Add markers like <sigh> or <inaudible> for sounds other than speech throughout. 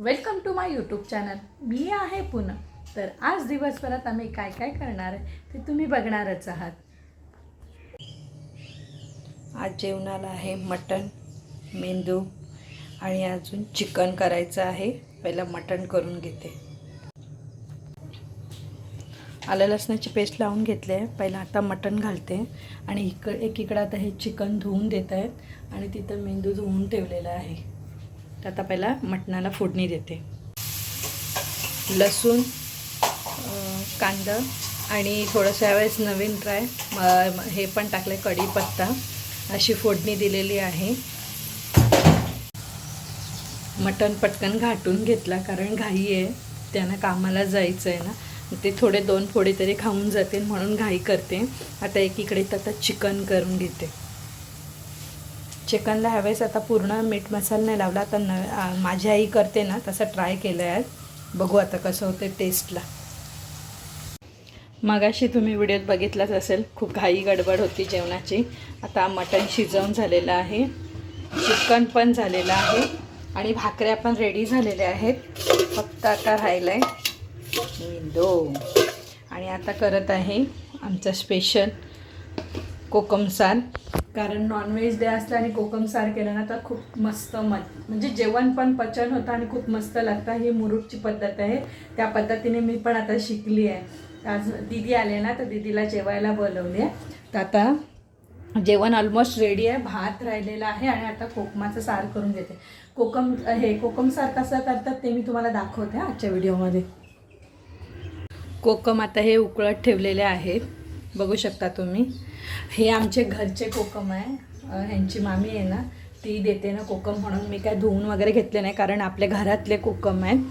Welcome to my YouTube channel मी आहे पुन्हा तर आज दिवसभरात आम्ही काय काय करणार आहे ते तुम्ही बघणारच आहात. आज जेवणाला आहे मटण मेंदू आणि अजून चिकन करायचं आहे. पहिला मटण करून घेते. आलं लसणाची पेस्ट लावून घेतली आहे. पहिला आता मटण घालते. आणि इकड एकीकडं आता हे चिकन धुवून देत आहेत. आणि तिथं मेंदू धुवून ठेवलेला आहे. तर आता पहिला मटणाला फोडणी देते. लसूण कांदा आणि थोडंसं यावेळेस नवीन ट्राय हे पण टाकलं आहे कढीपत्ता. अशी फोडणी दिलेली आहे. मटण पटकन घाटून घेतला कारण घाई आहे. त्यांना कामाला जायचं आहे ना. ते थोडे दोन फोडे तरी खाऊन जातील म्हणून घाई करते. आता एकीकडे तर आता चिकन करून घेते. चिकनला ह्यावेळेस आता पूर्ण मीठ मसाला नाही लावला तर न माझी आई करते ना तसं ट्राय केलं आहे बघू आता कसं होतं टेस्टला मगाशी तुम्ही व्हिडिओत बघितलाच असेल खूप घाई गडबड होती जेवणाची. आता मटण शिजवून झालेलं आहे. चिकन पण झालेलं आहे. आणि भाकऱ्या पण रेडी झालेल्या आहेत. फक्त आता राहिलं आहे दो आणि आता करत आहे आमचं स्पेशल कोकम साल. कारण नॉनव्हेज डे असलं आणि कोकम सार केलं ना तर खूप मस्त मत म्हणजे जेवण पण पचन होतं आणि खूप मस्त लागतं. ही मुरुडची पद्धत आहे. त्या पद्धतीने मी पण आता शिकली आहे. आज दिदी आले ना तर दिदीला जेवायला बोलवले तर आता जेवण ऑलमोस्ट रेडी आहे. भात राहिलेला आहे आणि आता कोकमाचं सार करून घेते. कोकम हे कोकम सार कसं करतात ते मी तुम्हाला दाखवते आजच्या व्हिडिओमध्ये कोकम आता हे उकळत ठेवलेले आहेत. बघू शकता तुम्ही. हे आमचे घरचे कोकम आहे. ह्यांची मामी आहे ना ती देते ना कोकम म्हणून. मी काय धुवून वगैरे घेतले नाही कारण आपल्या घरातले कोकम आहेत.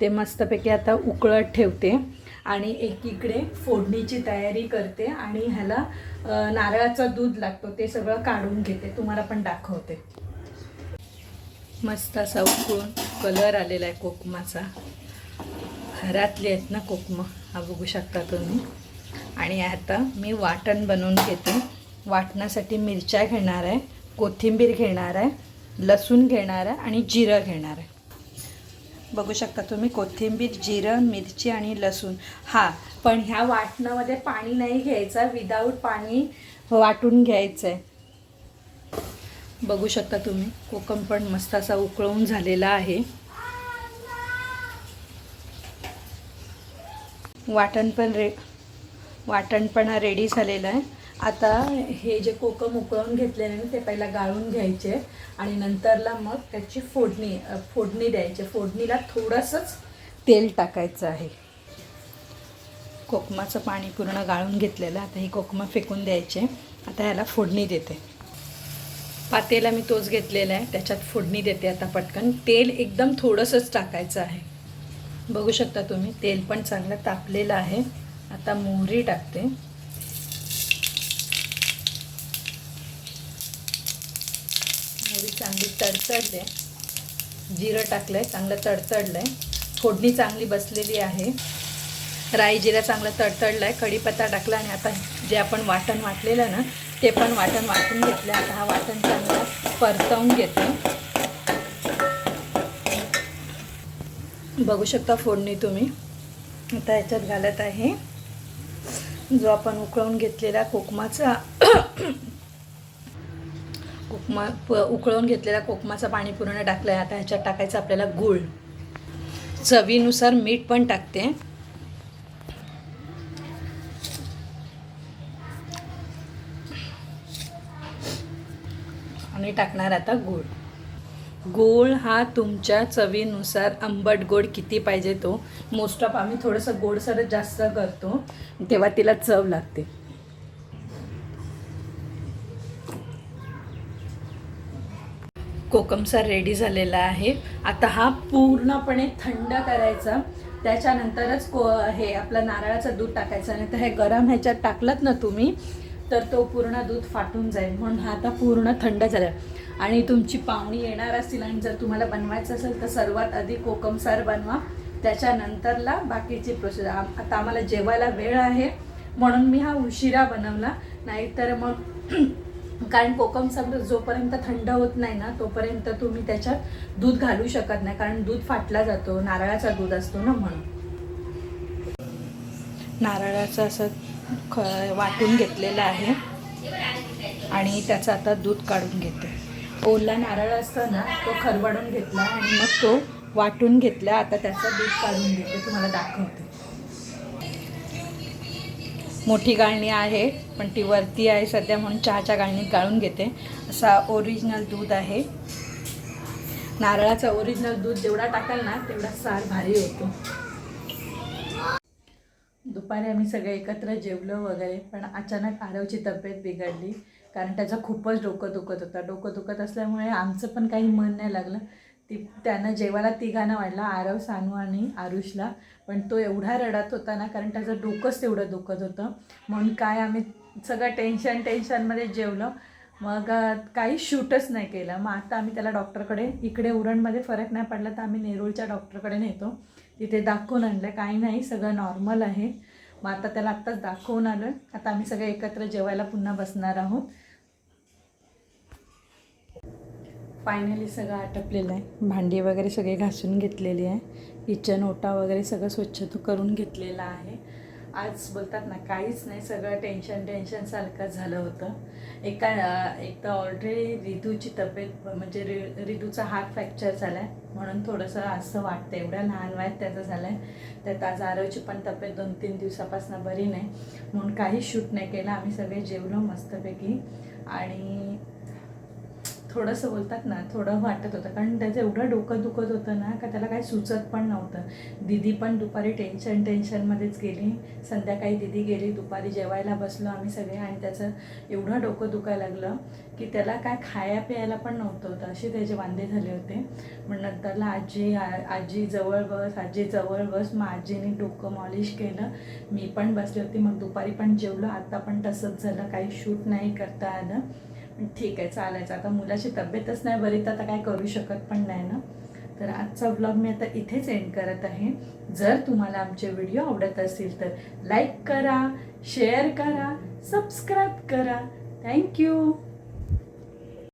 ते मस्तपैकी आता उकळत ठेवते आणि एकीकडे फोडणीची तयारी करते आणि ह्याला नारळाचा दूध लागतो ते सगळं काढून घेते. तुम्हाला पण दाखवते. मस्त असा उकळून कलर आलेला आहे कोकमाचा. घरातले आहेत ना कोकम हा बघू शकता तुम्ही. आणि आता मी वाटण बनवून घेते. वाटणासाठी मिरच्या घेणार आहे कोथिंबीर घेणार आहे लसूण घेणार आहे आणि जिरं घेणार आहे. बघू शकता तुम्ही कोथिंबीर जिरं मिरची आणि लसूण. हा पण ह्या वाटणामध्ये पाणी नाही घ्यायचं. विदाऊट पाणी वाटून घ्यायचं आहे बघू शकता तुम्ही कोकम पण मस्त असा उकळून झालेला आहे. वाटण पण रे वाटणपणा रेडी झालेलं आहे. आता हे जे कोकम उकळून घेतलेले ना ते पहिला गाळून घ्यायचे आणि नंतरला मग त्याची फोडणी फोडणी द्यायची. फोडणीला थोडंसंच तेल टाकायचं आहे. कोकमाचं पाणी पूर्ण गाळून घेतलेलं आता ही कोकमा फेकून द्यायचे आता ह्याला फोडणी देते. पातेला मी तोच घेतलेला आहे. त्याच्यात फोडणी देते आता पटकन. तेल एकदम थोडंसंच टाकायचं आहे. बघू शकता तुम्ही तेल पण चांगलं तापलेलं आहे. आता मोहरी टाकते. मोहरी चांगली तडतडले. जिरं टाकलं आहे चांगलं तडतडलं आहे फोडणी चांगली बसलेली आहे. राई जिरा चांगलं तडतडलं आहे कढीपत्ता टाकला आणि आता जे आपण वाटण वाटलेलं ना ते पण वाटण वाटून घेतलं. आता हा वाटण चांगला परतवून घेते. बघू शकता फोडणी तुम्ही. आता ह्याच्यात घालत आहे. जो आपण उकळून घेतलेला कोकमाचा <coughs> कोकमा प- उकळून घेतलेला कोकमाचं पाणी पूर्ण टाकलं आहे आता ह्याच्यात टाकायचं आपल्याला गूळ. चवीनुसार मीठ पण टाकते. आणि टाकणार आता गूळ. गोड हा तुमच्या चवीनुसार आंबट गोड किती पाहिजे तो. मोस्ट ऑफ आम्ही थोडंसं गोडसरच जास्त करतो. तेव्हा तिला चव लागते. कोकमसार रेडी झालेला आहे. आता हा पूर्णपणे थंड करायचा. त्याच्यानंतरच को हे आपलं नारळाचं दूध टाकायचं. आणि तर हे गरम ह्याच्यात टाकलंत ना तुम्ही तर तो पूर्ण दूध फाटून जाईल म्हणून हा आता पूर्ण थंड झाला आणि तुमची पाहुणी येणार असतील आणि जर तुम्हाला बनवायचं असेल तर सर्वात आधी कोकमसार बनवा. त्याच्यानंतरला बाकीची प्रोसेस आता आम्हाला जेवायला वेळ आहे. म्हणून मी हा उशिरा बनवला. नाहीतर मग <clears throat> कारण कोकम दूध जोपर्यंत थंड होत नाही ना तोपर्यंत तुम्ही त्याच्यात दूध घालू शकत नाही. कारण दूध फाटला जातो नारळाचा दूध असतो ना म्हणून. नारळाचं असं ख वाटून घेतलेलं आहे. आणि त्याचं आता दूध काढून घेते. ओला नारळ असतो ना तो खरवडून घेतला आणि मग तो वाटून घेतला. आता त्याचं दूध काढून घेते. तुम्हाला दाखवते. मोठी गाळणी आहे पण ती वरती आहे सध्या म्हणून चहाच्या गाळणीत गाळून घेते. असा ओरिजिनल दूध आहे. नारळाचं ओरिजिनल दूध जेवढा टाकाल ना तेवढा सार भारी होतो. दुपारी आम्ही सगळे एकत्र जेवलो वगैरे पण अचानक आरवची तब्येत बिघडली. कारण त्याचं खूपच डोकं दुखत होतं. डोकं दुखत असल्यामुळे आमचं पण काही मन नाही लागलं. ती त्यानं जेवायला तिघांना वाढला आरव सानू आणि आरुषला. पण तो एवढा रडत होता ना कारण त्याचं डोकंच तेवढं दुखत होतं. म्हणून काय आम्ही सगळं टेन्शन टेन्शनमध्ये जेवलो. मग काही शूटच नाही केलं. मग आता आम्ही त्याला डॉक्टरकडे इकडे उरणमध्ये फरक नाही पडला तर आम्ही नेरूळच्या डॉक्टरकडे नेतो. तिथे दाखवून आणलं. काही नाही सगळं नॉर्मल आहे. मग आता त्याला आत्ताच दाखवून आलं आता आम्ही सगळे एकत्र जेवायला पुन्हा बसणार आहोत. फायनली सगळं आटपलेलं आहे. भांडी वगैरे सगळे घासून घेतलेली आहे. किचन ओटा वगैरे सगळं स्वच्छ करून घेतलेला आहे. आज बोलतात ना काहीच नाही सगळं टेन्शन टेन्शन सारखं झालं होतं. एका एक तर ऑलरेडी रितूची तब्येत म्हणजे रि रितूचा हात फ्रॅक्चर झाला आहे म्हणून थोडंसं असं वाटतं एवढ्या लहान वयात त्याचं झालं आहे त्यात आज आरवची पण तब्येत दोन तीन दिवसापासून बरी नाही. म्हणून काही शूट नाही केलं. आम्ही सगळे जेवलो मस्तपैकी. आणि थोडंसं बोलतात ना थोडं वाटत होतं. कारण त्याचं एवढं डोकं दुखत होतं ना का त्याला काही सुचत पण नव्हतं. दिदी पण दुपारी टेन्शन टेन्शनमध्येच गेली. संध्याकाळी दिदी गेली दुपारी जेवायला बसलो आम्ही सगळे आणि त्याचं एवढं डोकं दुखायला लागलं की त्याला काय खाया प्यायला पण नव्हतं होतं. असे त्याचे वांदे झाले होते. मग नंतरला आजी आजी जवळ बस आजी जवळ बस. मग आजीने डोकं मॉलिश केलं. मी पण बसली होती. मग दुपारी पण जेवलो. आता पण तसंच झालं. काही शूट नाही करता आलं. ठीक आहे चालायचं आता मुलाची तब्येतच नाही बरी तर आता काय करू शकत पण नाही ना. तर आजचा व्लॉग मी आता इथेच एंड करत आहे. जर तुम्हाला आमचे व्हिडिओ आवडत असतील तर लाईक करा शेअर करा सबस्क्राईब करा. थँक्यू